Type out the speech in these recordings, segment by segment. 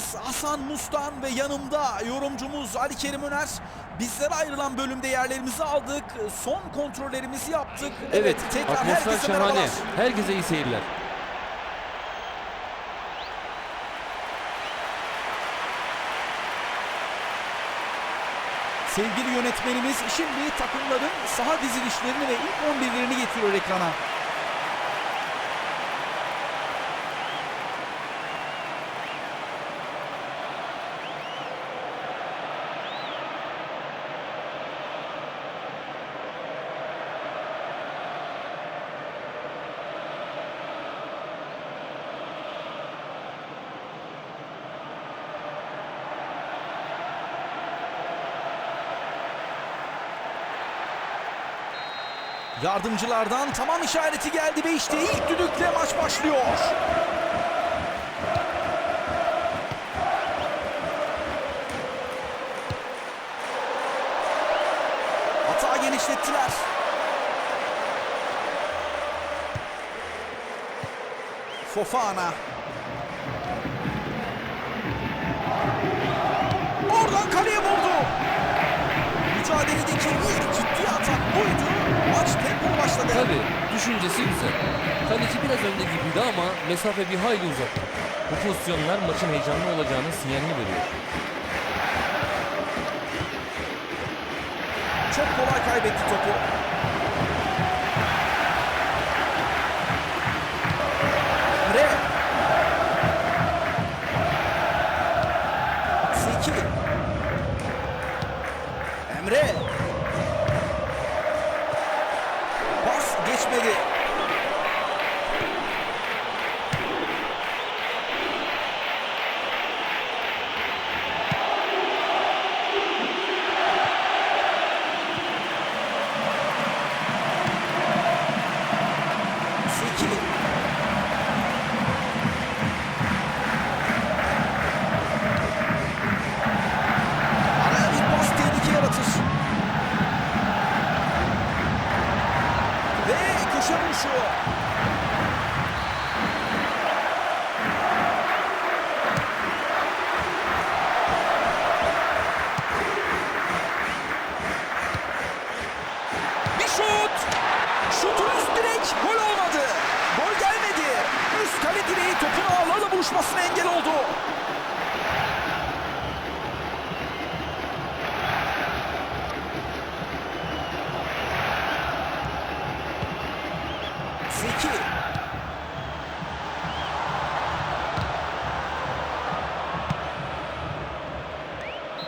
Yönetmenimiz Hasan Mustan ve yanımda yorumcumuz Ali Kerim Öner. Bizlere ayrılan bölümde yerlerimizi aldık. Son kontrollerimizi yaptık. Evet, tekrar atmosfer herkese şahane. merhabalar. Herkese iyi seyirler. Sevgili yönetmenimiz şimdi takımların saha dizilişlerini ve ilk 11'lerini getiriyor ekrana. Yardımcılardan tamam işareti geldi ve işte ilk düdükle maç başlıyor. Hata genişlettiler. Fofana. Oradan kaleye vurdu. Mücadeledeki ilk ciddi atak buydu. Maç tempolu başladı. Tabii düşüncesi güzel. Kaleci biraz önde gibiydi ama mesafe bir hayli uzak. Bu pozisyonlar maçın heyecanlı olacağının sinyalini veriyor. Çok kolay kaybetti topu.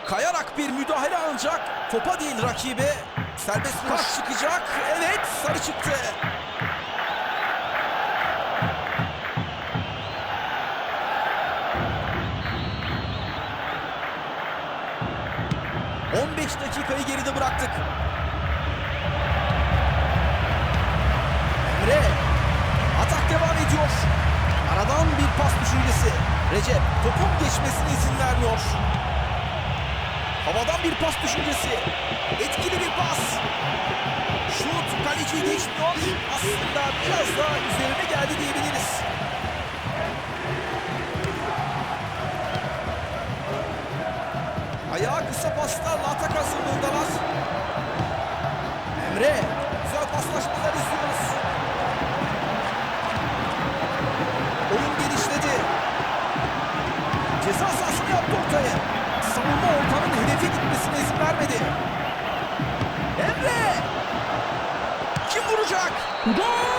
Kayarak bir müdahale ancak topa değil rakibe. Serbest vuruş çıkacak. Evet sarı çıktı. ...15 dakikayı geride bıraktık. Emre. Atak devam ediyor. Aradan bir pas düşüncesi. Recep topun geçmesine izin vermiyor. Havadan bir pas düşüncesi. Etkili bir pas. Şut kaleciyi geçmiyor. Aslında biraz daha üzerine geldi diyebiliriz. Ayağı kısa paslarla atak hazırlığındalar. Emre. Güzel paslaşmalar vuracak? Gol!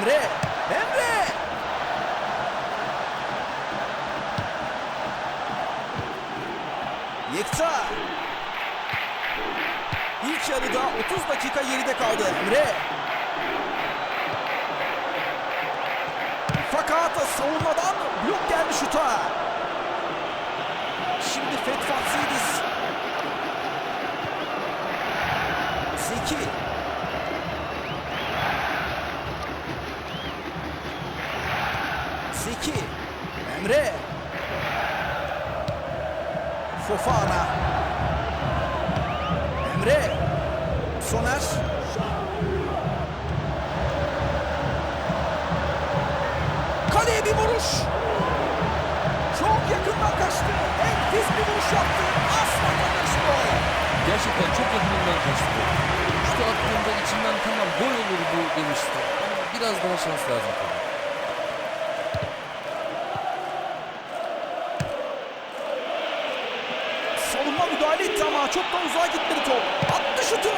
Emre, Emre! Yekta. İlk yarıda 30 dakika geride kaldı Emre. Fakat savunmadan blok geldi şuta. Şimdi Fetfatsidis. Zeki. Zeki. Emre. Fofana. Emre. Soner. Kaleye bir vuruş. Çok yakından kaçtı. Enfes bir vuruş yaptı. Asla kaçmıyor. Gerçekten çok yakınından kaçtı. Şutu attığında içinden tamam gol olur bu demişti. Biraz daha şans lazım tabii. Çok da uzağa gitmedi top. Attı şutu.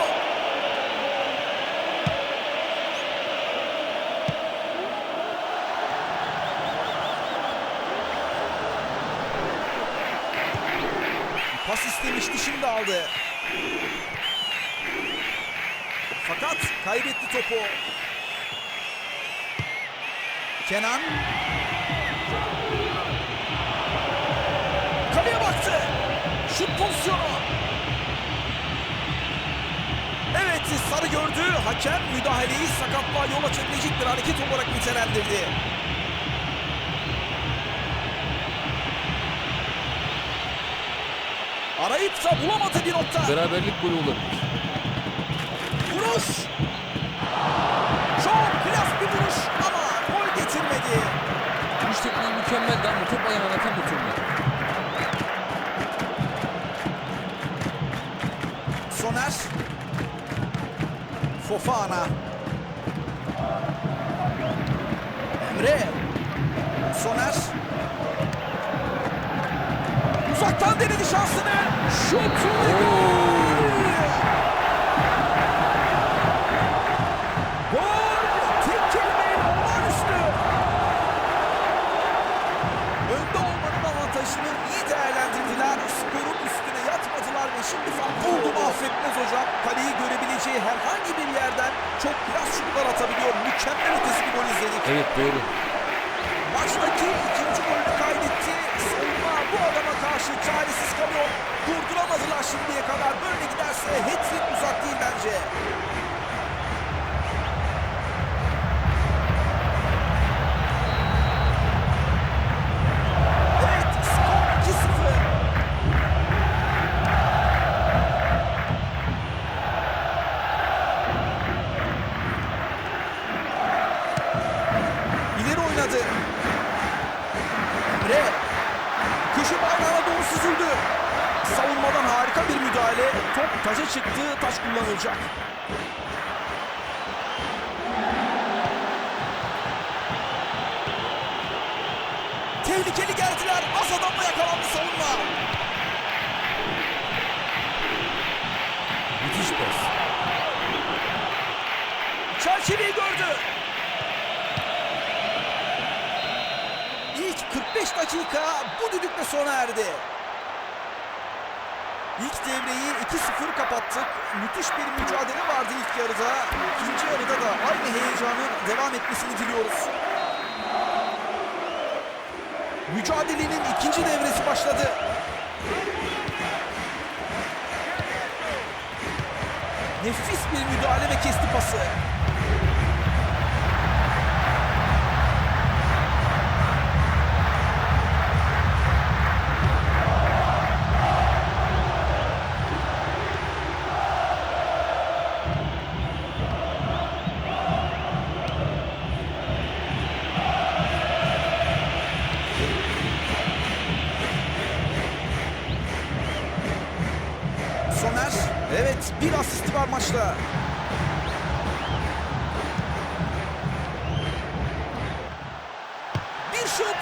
Pas istemişti şimdi aldı. Fakat kaybetti topu. Kenan. Kaleye baktı. Şut pozisyonu. Evet sarı gördü. Hakem müdahaleyi sakatlığa yol açabilecek bir hareket olarak nitelendirdi. Arayıp da bulamadı bir nokta. Beraberlik golü olabilir. Vuruş. Çok klas bir vuruş ama gol getirmedi. Vuruş tekniği mükemmeldi ama top ayağına tam oturmadı. Soner. Fofana. Emre. Soner. Uzaktan denedi şansını. Şut ve gol. Kullanılacak. Tehlikeli geldiler. Az adamla yakalandı savunma. Müthiş pas. Çerçeveyi gördü. İlk 45 dakika bu düdükle sona erdi. İlk devreyi 2-0 kapattık. Müthiş bir mücadele vardı ilk yarıda. İkinci yarıda da aynı heyecanın devam etmesini diliyoruz. Mücadelenin ikinci devresi başladı. Nefis bir müdahale ve kesti pası. başla. Bir şut.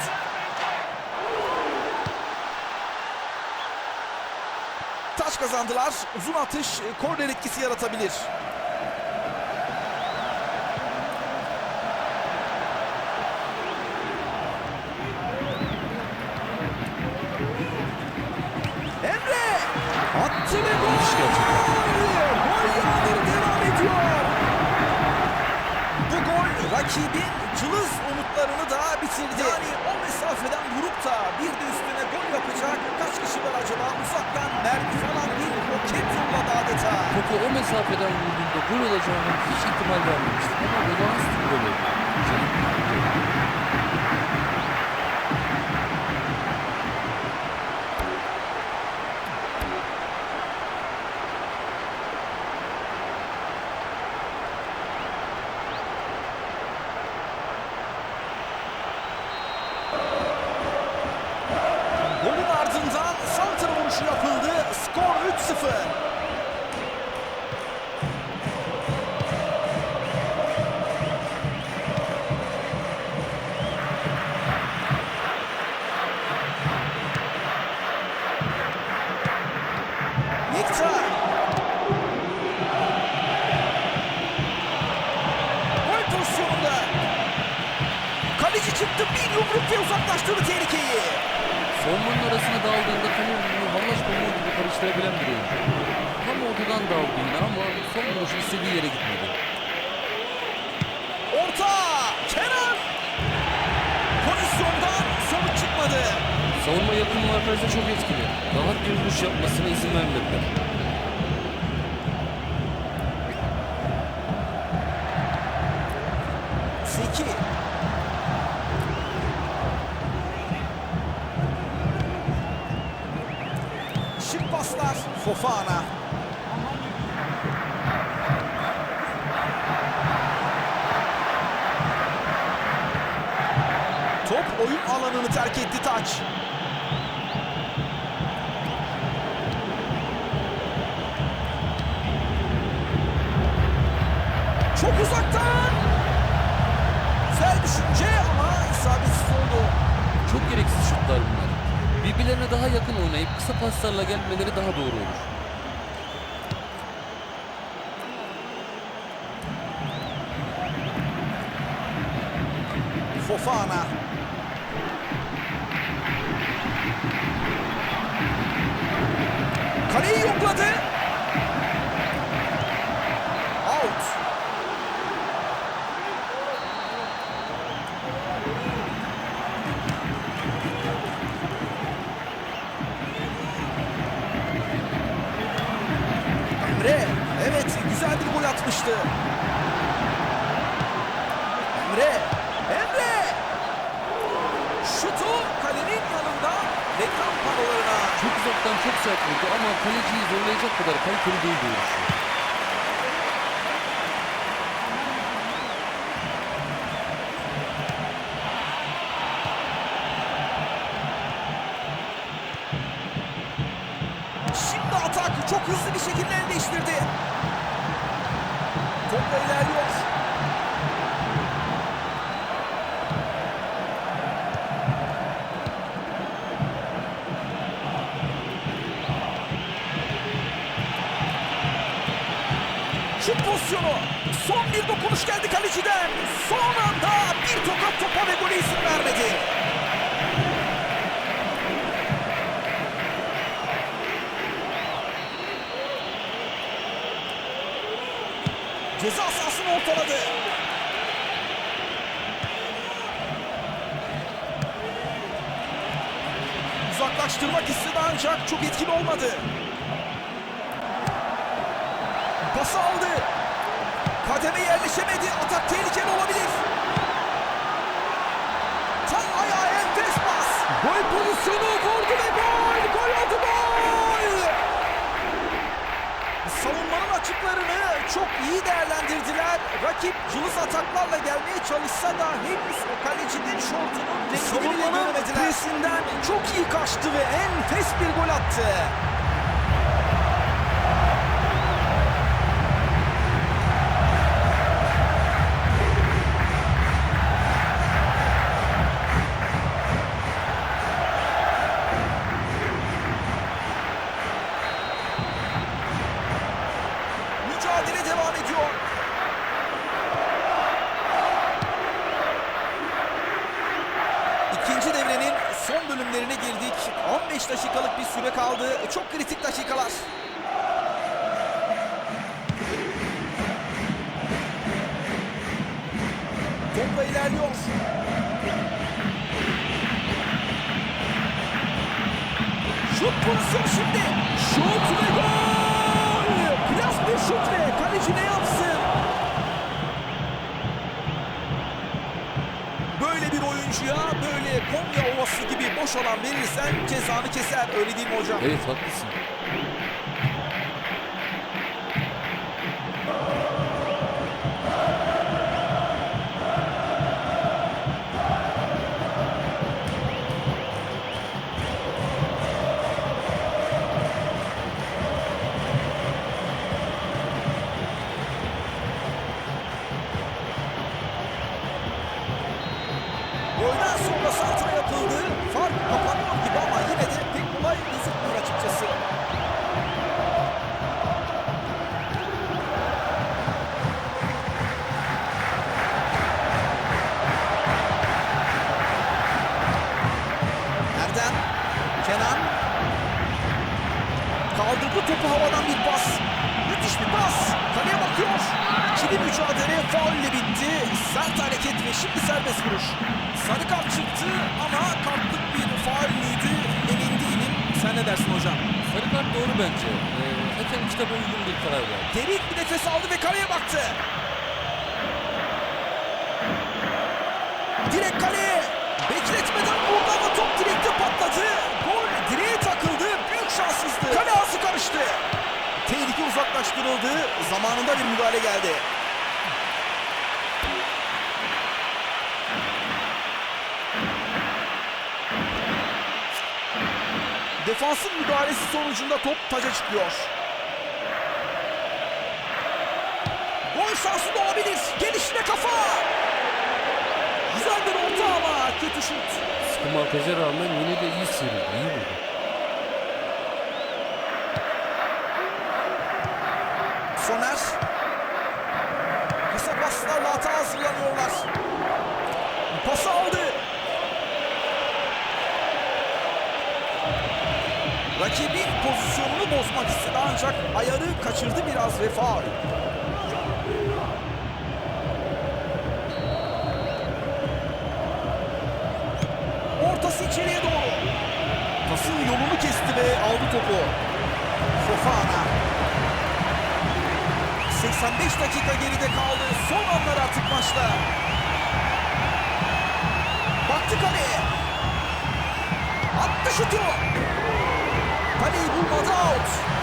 Taş kazandılar. Uzun atış e, korner etkisi yaratabilir. Emre! Attı ve gol! Rakibin cılız umutlarını da bitirdi. Yani o mesafeden vurup da bir de üstüne gol yapacak kaç kişi var acaba? Uzaktan mermi falan bir roket yolladı adeta. Topu o mesafeden vurduğunda gol olacağını hiç ihtimal vermemiştim. Ama olağanüstü bir gol oldu. Çıktı bir yumruk ve uzaklaştırdı tehlikeyi. Savunmanın arasına daldığında kamuoyunu vallaş pamuğu gibi karıştırabilen bir oyuncu. Tam ortadan daldı yine ama son vuruşu istediği yere gitmedi. Orta. Kenan. Pozisyondan sonuç çıkmadı. Savunma yakın markajda çok etkili. Rahat bir vuruş yapmasına izin vermediler. Oyun alanını terk etti taç. Çok uzaktan. Güzel düşünce ama isabetsiz oldu. Çok gereksiz şutlar bunlar. Birbirlerine daha yakın oynayıp kısa paslarla gelmeleri daha doğru olur. Fofana. 카레이 연구한테? Sert vurdu ama kaleciyi zorlayacak kadar kaliteli değil vuruşu. Ceza sahasını ortaladı. Uzaklaştırmak istedi ancak çok etkili olmadı. Pası aldı. Kademe yerleşemedi. Atak tehlikeli olabilir. Savunmanın açıklarını çok iyi değerlendirdiler. Rakip cılız ataklarla gelmeye çalışsa da henüz o kalecinin şortunun rengini bile göremediler. presinden çok iyi kaçtı ve enfes bir gol attı. İkinci devrenin son bölümlerine girdik. 15 dakikalık bir süre kaldı. Çok kritik dakikalar. Topla ilerliyor. Şut pozisyonu şimdi. Şut ve gol. Klas bir şut ve kaleci ne yapsın? Oyuncuya böyle Konya Ovası gibi boş alan verirsen cezanı keser. Öyle değil mi hocam? Evet haklısın. Kaldırdı topu havadan bir pas. Müthiş bir pas. Kaleye bakıyor. İkili mücadele faulle bitti. Sert hareket ve şimdi serbest vuruş. Sarı kart çıktı ama kartlık bir faul müydü emin değilim. Sen ne dersin hocam? Sarı kart doğru bence. Ee, hakem kitaba uygun bir karar verdi. Derin bir nefes aldı ve kaleye baktı. Uzaklaştırıldı. Zamanında bir müdahale geldi. Defansın müdahalesi sonucunda top taca çıkıyor. Gol şansı da olabilir. Gelişine kafa. Güzel bir orta ama kötü şut. Sıkı montaja rağmen yine de iyi sıyrıldı. İyi vurdu. Rakibin pozisyonunu bozmak istedi ancak ayarı kaçırdı biraz ve faul. Ortası içeriye doğru. Pasın yolunu kesti ve aldı topu. Fofana. 85 dakika geride kaldı. Son anlar artık maçta. Baktı kaleye. Attı şutu. 庇护宝藏